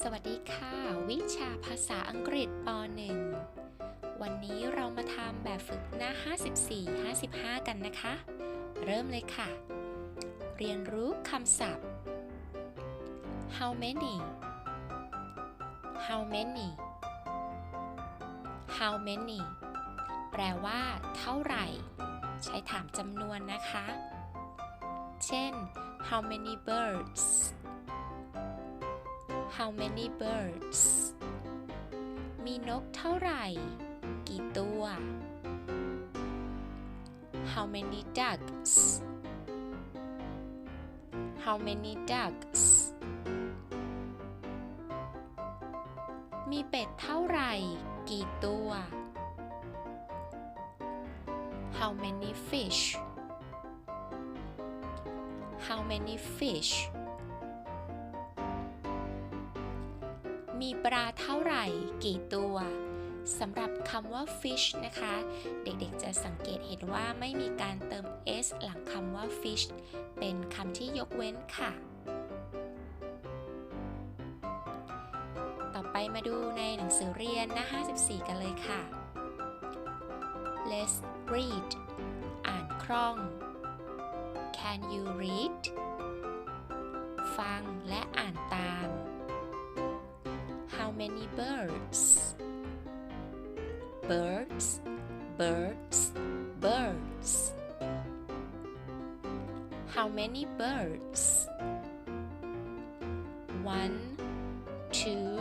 สวัสดีค่ะ วิชาภาษาอังกฤษป .1 วันนี้เรามาทำแบบฝึกหน้า 54 55 กันนะคะ เริ่มเลยค่ะ เรียนรู้คำศัพท์ how many how many how many แปลว่า เท่าไหร่ ใช้ถามจำนวนนะคะ เช่น how many birds how many birds มีนกเท่าไหร่ กี่ตัว how many ducks how many ducks มีเป็ดเท่าไหร่ กี่ตัว how many fish how many fish มีปลาเท่าไหร่กี่ตัวสำหรับคำว่า fish นะคะ เด็กๆจะสังเกตเห็นว่าไม่มีการเติม s หลังคำว่า fish เป็นคำที่ยกเว้นค่ะ ต่อไปมาดูในหนังสือเรียนหน้า 54 กันเลยค่ะ Let's read อ่านคล่อง Can you read ฟังและ many birds. Birds birds birds. How many birds? One two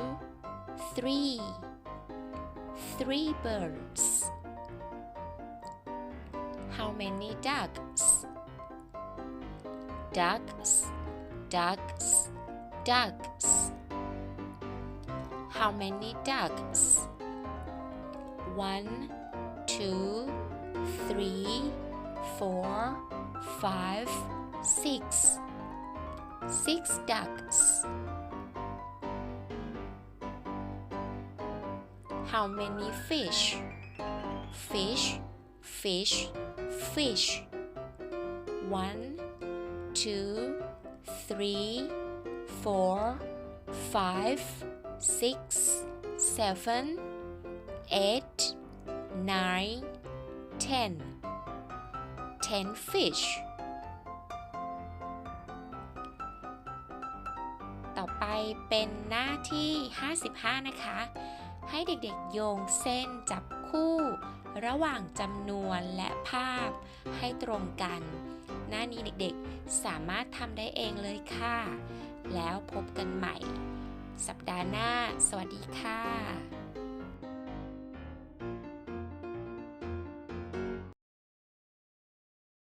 three. Three birds. How many ducks? Ducks ducks ducks How many ducks? One, two, three, four, five, six. Six ducks. How many fish? Fish, fish, fish. One, two, three, four, five, six, seven, eight, nine, ten. Ten fish. ต่อไปเป็นหน้าที่ 55 นะคะ ให้เด็กๆโยงเส้นจับคู่ ระหว่างจำนวนและภาพให้ตรงกัน หน้านี้เด็กๆสามารถทำได้เองเลยค่ะ แล้วพบกันใหม่ สัปดาห์หน้า สวัสดีค่ะ